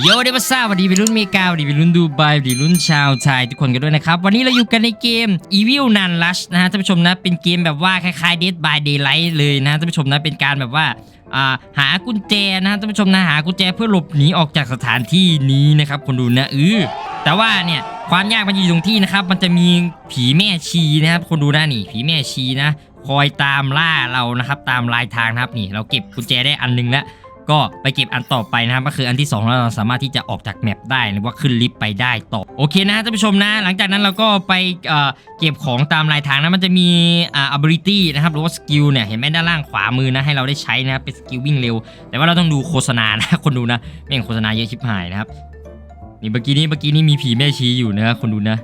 โยเดบัสซาสวัสดีวัยรุ่นเมกาสวัสดีวัยรุ่นดูไบสวัสดีรุ่นชาวไทยทุกคนกันด้วยนะครับ วันนี้เราอยู่กันในเกม Evil Nun Rush นะฮะท่านผู้ชมนะเป็นเกมแบบว่าคล้ายๆ Dead by Daylight เลยนะท่านผู้ชมนะเป็นการแบบว่าหากุญแจนะฮะท่านผู้ชมนะหากุญแจเพื่อหลบหนีออกจากสถานที่นี้นะครับคนดูนะเออแต่ว่าเนี่ยความยากมันอยู่ตรงที่นะครับ มันจะมีผีแม่ชีนะครับคนดูนะนี่ผีแม่ชีนะ คอยตามล่าเรานะครับ ตามลายทางนะครับนี่ เราเก็บกุญแจได้อันหนึงแล้ว ก็ไปเก็บอันต่อไปนะครับก็คืออันที่2แล้วเราสามารถที่จะออกจากแมปได้หรือว่าขึ้นลิฟต์ไปได้ต่อโอเคนะท่านผู้ชมนะ หลังจากนั้นเราก็ไปเเก็บของตามรายทางนะมันจะมีอ่า ability นะครับหรือว่าสกิลเนี่ยเห็นไหมด้านล่างขวามือนะให้เราได้ใช้นะเป็นสกิลวิ่งเร็ว แต่ว่าเราต้องดูโฆษณานะคนดูนะแม่งโฆษณาเยอะชิบหายนะครับนี่เมื่อกี้นี้เมื่อกี้นี้มีผีแม่ชีอยู่นะคนดูนะ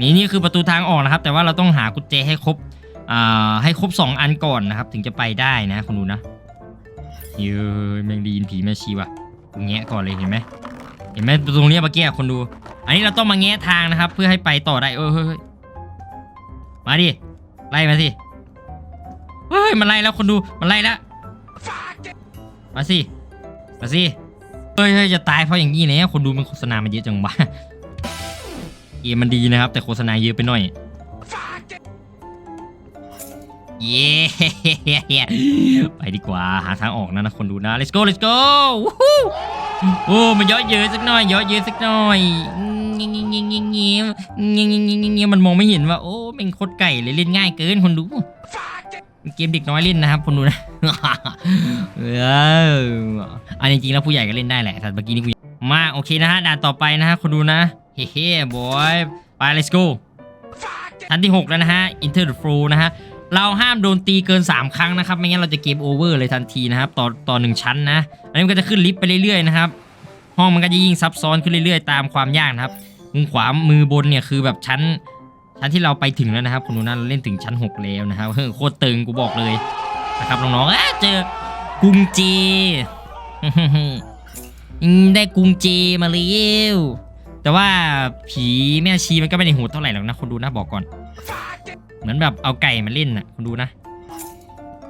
นี่นี่คือประตูทางออกนะครับ แต่ว่าเราต้องหากุญแจให้ครบให้ครบสองอันก่อนนะครับ ถึงจะไปได้นะคนดูนะ เย้ยแมงไดีนผีแม่ชีว่ะกูแงะก่อนเลยเห็นไหมเห็นไหมตรงนี้เมื่อกี้คนดู อันนี้เราต้องมาแงะทางนะครับ เพื่อให้ไปต่อได้เออเฮ้ยมาดิไล่มาสิเฮ้ยมันไล่แล้วคนดูมันไล่แล้วมาสิมาสิเฮ้ยเฮ้ยจะตายเพราะอย่างนี้เลยคนดูมันโฆษณามันเยอะจังวะเกมมันดีนะครับ แต่โฆษณาเยอะไปหน่อย เย้ไปดีกว่าหาทางออกนะนะคนดูนะ let's go let's go โอ้มันเยอะเยอะสักหน่อยเยอะเยอะสักหน่อยเงี้ยเงี้ยเงี้ยเงี้ยเงี้ยเงี้ยเงี้ยเงี้ยเงี้ยมันมองไม่เห็นว่าโอ้เป็นโคตรไก่เลยเล่นง่ายเกินคนดูเกมเด็กน้อยเล่นนะครับคนดูนะเอออันจริงๆแล้วผู้ใหญ่ก็เล่นได้แหละแต่เมื่อกี้นี่ผู้มาโอเคนะฮะด่านต่อไปนะฮะคนดูนะเฮ้เฮ้บอยไป let's go ชั้นที่ 6 แล้วนะฮะ Enter the Flow นะฮะ เราห้ามโดนตีเกิน 3 ครั้งนะครับ ไม่งั้นเราจะเกมโอเวอร์เลยทันทีนะครับ ต่อต่อหนึ่งชั้นนะ อันนี้มันก็จะขึ้นลิฟต์ไปเรื่อยๆนะครับ ห้องมันก็จะยิ่งซับซ้อนขึ้นเรื่อยๆ ตามความยากนะครับ มุมขวามือบนเนี่ยคือแบบชั้น ชั้นที่เราไปถึงแล้วนะครับคุณดูนะเราเล่นถึงชั้น 6 แล้วนะครับเฮ้ยโคตรตึงกูบอกเลยนะครับน้องๆเอ้ยเจอกุงเจอืมได้กุงเจมาแล้วแต่ว่าผีแม่ชีมันก็ไม่ได้โหดเท่าไหร่หรอกนะคนดูนะบอกก่อน เหมือนแบบเอาไก่มาเล่นน่ะคุณดูนะ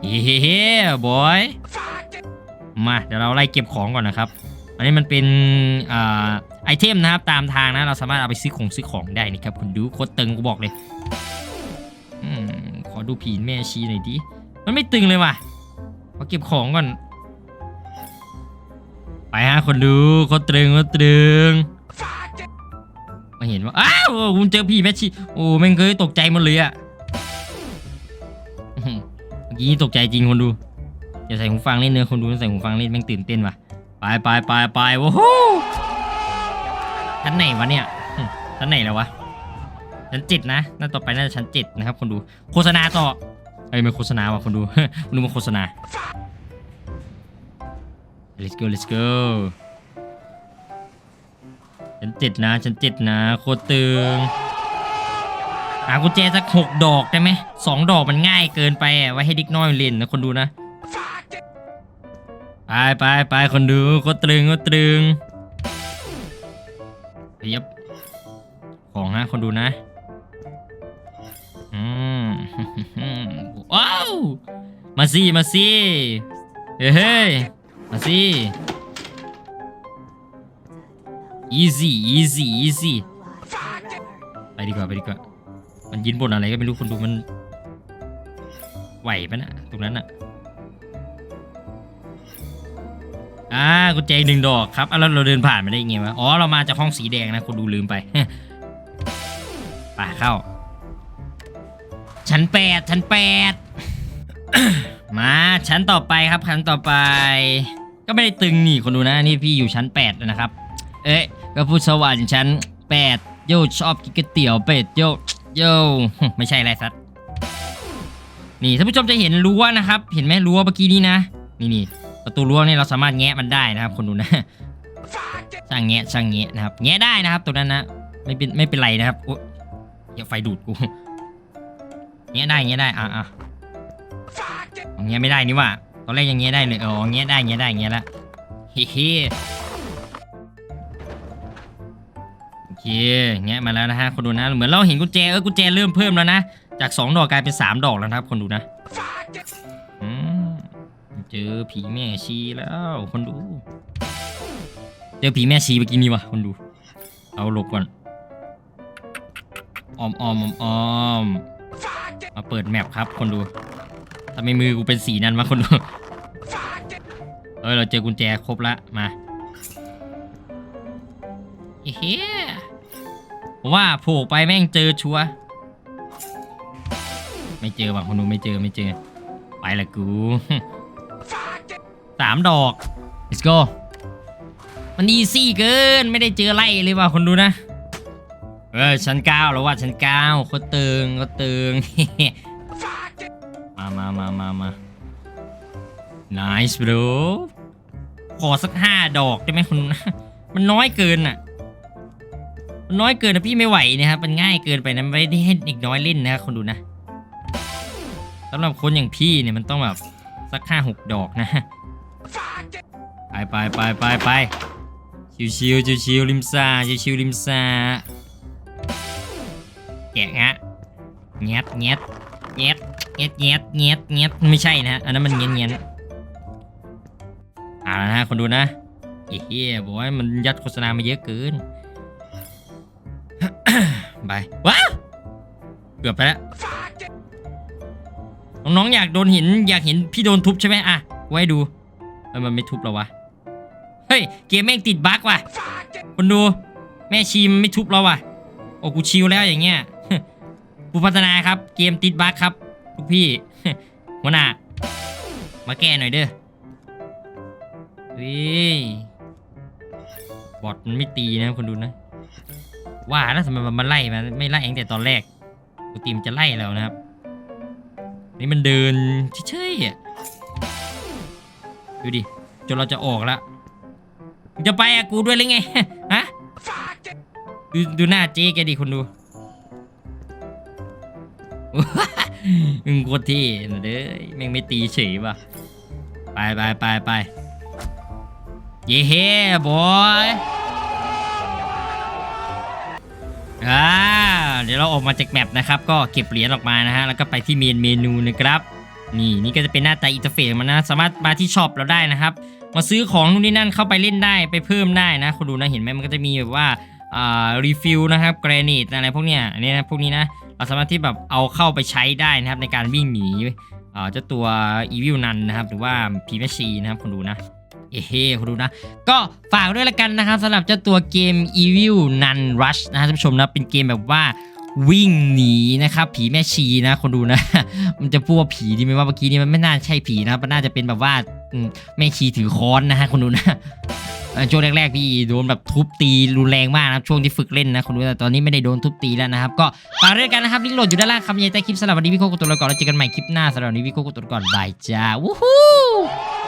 เฮ้บอยมาเดี๋ยวเราไล่เก็บของก่อนนะครับ อันนี้มันเป็นอไอเทมนะครับตามทางนะเราสามารถเอาไปซื้อของซื้อของได้นี่ครับคุณดูโคตรตึงกูบอกเลยอขอดูผีแม่ชีหน่อยดิมันไม่ตึงเลยว่ะขอเก็บของก่อน ไปฮะคนดูโคตรตึงโคตรตึงมาเห็นว่าอ้าวคุณเจอผีแม่ชีโอ้แม่งเคยตกใจหมดเลยอะ อกี้ตกใจจริงคนดู อย่าใส่หูฟังเล่นเนื้อคนดูใส่หูฟังเล่นแม่งตื่นเต้นว่ะไปไปไปไปโอ้โหชั้นไหนวะเนี่ยชั้นไหนแล้ววะชั้นเจ็ดนะน่าต่อไปน่าจะชั้นเจ็ดนะครับคนดูโฆษณาต่อเอ้ยไม่โฆษณาว่ะคนดูคนดูมาโฆษณา let's go let's go ชั้นเจ็ดนะชั้นเจ็ดนะโคตรตึง หากุญแจสักหกดอกได้ไหมสองดอกมันง่ายเกินไปอะไว้ให้ดิกน้อยเล่นนะคนดูนะ ไปไปไปคนดูก็ตรึงก็ตรึงเยับของฮะคนดูนะ อืมว้าว มาสิมาสิเฮ้ยเฮ้ยมาสิ easy easy easy ไปดีกว่าไปดีกว่า มันยินบนอะไรก็ไม่รู้คนดูมันไหวปะนะตรงนั้นอะอ่ากุญแจหนึ่งดอกครับอะแล้วเราเดินผ่านมาได้ยังไงวะอ๋อเรามาจากห้องสีแดงนะคนดูลืมไปป่าเข้า ชั้นแปดชั้นแปดมาชั้นต่อไปครับชั้นต่อไป ก็ไม่ได้ตึงนี่คนดูนะนี่พี่อยู่ชั้นแปดแล้วนะครับ เอ๊ะก็พูดสวรรค์ชั้นแปดโยชอบกินก๋วยเตี๋ยวเป็ดโย โย่ไม่ใช่อะไรสัตว์นี่ท่านผู้ชมจะเห็นรั้วนะครับ เห็นไหมรั้วเมื่อกี้นี้นะ นี่นี่ประตูรั้วนี่เราสามารถแงะมันได้นะครับ คนดูนะช่างแงะช่างแงะนะครับ แงะได้นะครับตัวนั้นนะไม่เป็นไม่เป็นไรนะครับโอ้ยอย่าไฟดูดกูแงะได้แงะได้อะอะแงะไม่ได้นี่ว่าตอนแรกยังแงะได้เลยอ๋อแงะได้แงะได้แงะละเฮ้ แงะมาแล้วนะฮะคนดูนะ เหมือนเราเห็นกุญแจเออกุญแจเริ่มเพิ่มแล้วนะ จาก 2 ดอกกลายเป็น 3 ดอกแล้วนะครับ คนดูนะอืมเจอผีแม่ชีแล้ว คนดู เจอผีแม่ชีเมื่อกี้นี่วะคนดู เอาหลบก่อนออมออมออมออมมาเปิดแมปครับ คนดูทำไมมือกูเป็นสีนั้นวะคนดูเออเราเจอกุญแจครบละมาเฮ้ย ผมว่าโผล่ไปแม่งเจอชัวไม่เจอว่ะคนดูไม่เจอไม่เจอ ไปละกูสามดอก let's go มันอีซี่เกินไม่ได้เจอไล่เลยว่ะคนดูนะ เออชั้นเก้าแล้วว่ะชั้นเก้าเขาเติงเขาเติงมามามามามา nice bro ขอสักห้าดอกได้ไหมคุณมันน้อยเกินอะ น้อยเกินนะพี่ไม่ไหวนะครับมันง่ายเกินไปนะไม่ได้ให้เด็กน้อยเล่นนะครับคนดูนะสำหรับคนอย่างพี่เนี่ยมันต้องแบบสักห้าหกดอกนะไปไปไปไปไปชิวชิวชิวชิวริมซาชิวชิวริมซาแกะงะเงียดเงียดเงียดเงียดเงียดเงียดเงียดไม่ใช่นะอันนั้นมันเงียดเงียดอ่านะฮะคนดูนะเฮียบอกว่ามันยัดโฆษณามาเยอะเกิน ไปว้าเกือบไปแล้วน้องๆอยากโดนเห็นอยากเห็นพี่โดนทุบใช่ไหมอะไว้ดูมันไม่ทุบหรอวะเฮ้ยเกมแม่งติดบั๊กว่ะคนดูแม่ชีมไม่ทุบเราว่ะโอ้กูชิลแล้วอย่างเงี้ยผู้พัฒนาครับ เกมติดบั๊กครับทุกพี่หัวหน้ามาแก้หน่อยเด้อเฮ้ยบอทมันไม่ตีนะคนดูนะ ว่าแล้วทำไมมันมาไล่มันไม่ไล่ตั้งแต่ตอนแรกกูตีมจะไล่แล้วนะครับ นี่มันเดินเฉยๆอะดูดิจนเราจะออกแล้วมึงจะไปอะกูด้วยหรือไงฮะดูดูหน้าเจ๊แกดิคนดูมึงโคตรเท่นะเด้อแม่งไม่ตีเฉยว่ะไปไปไปไปเย้เฮ้บอย อ่าเดี๋ยวเราออกมาจากแมปนะครับ ก็เก็บเหรียญออกมานะฮะแล้วก็ไปที่เมนเมนูนะครับนี่นี่ก็จะเป็นหน้าตาอินเทอร์เฟซมันนะ สามารถมาที่ช็อปเราได้นะครับ มาซื้อของนู่นนี่นั่นเข้าไปเล่นได้ไปเพิ่มได้นะคุณดูนะเห็นไหมมันก็จะมีแบบว่าอ่ารีฟิลนะครับแกรนิตอะไรพวกเนี้ยอันนี้นะพวกนี้นะเราสามารถที่แบบเอาเข้าไปใช้ได้นะครับในการวิ่งหนีอ่าเจ้าตัวอีวิลนันนะครับ หรือว่าพีแมชีนะครับคุณดูนะ เอ้เฮ้คุณดูนะ ก็ฝากด้วยละกันนะครับสำหรับเจ้าตัวเกม Evil Nun Rush นะท่านผู้ชมนะเป็นเกมแบบว่าวิ่งหนีนะครับผีแม่ชีนะคนดูนะ มันจะพูดว่าผีดีไหมว่าเมื่อกี้นี้มันไม่น่าใช่ผีนะมันน่าจะเป็นแบบว่าแม่ชีถือค้อนนะฮะคนดูนะช่วงแรกๆพี่โดนแบบทุบตีรุนแรงมากนะครับช่วงที่ฝึกเล่นนะคนดูแต่ตอนนี้ไม่ได้โดนทุบตีแล้วนะครับก็ฝากด้วยกันนะครับลิงก์โหลดอยู่ด้านล่างคำยันใต้คลิปสำหรับวันนี้พี่โคกุตัวละก่อนแล้วเจอกันใหม่คลิปหน้าสำหรับวันนี้พี่โคกุตัวละก่อนบายจ้าวู้ฮู้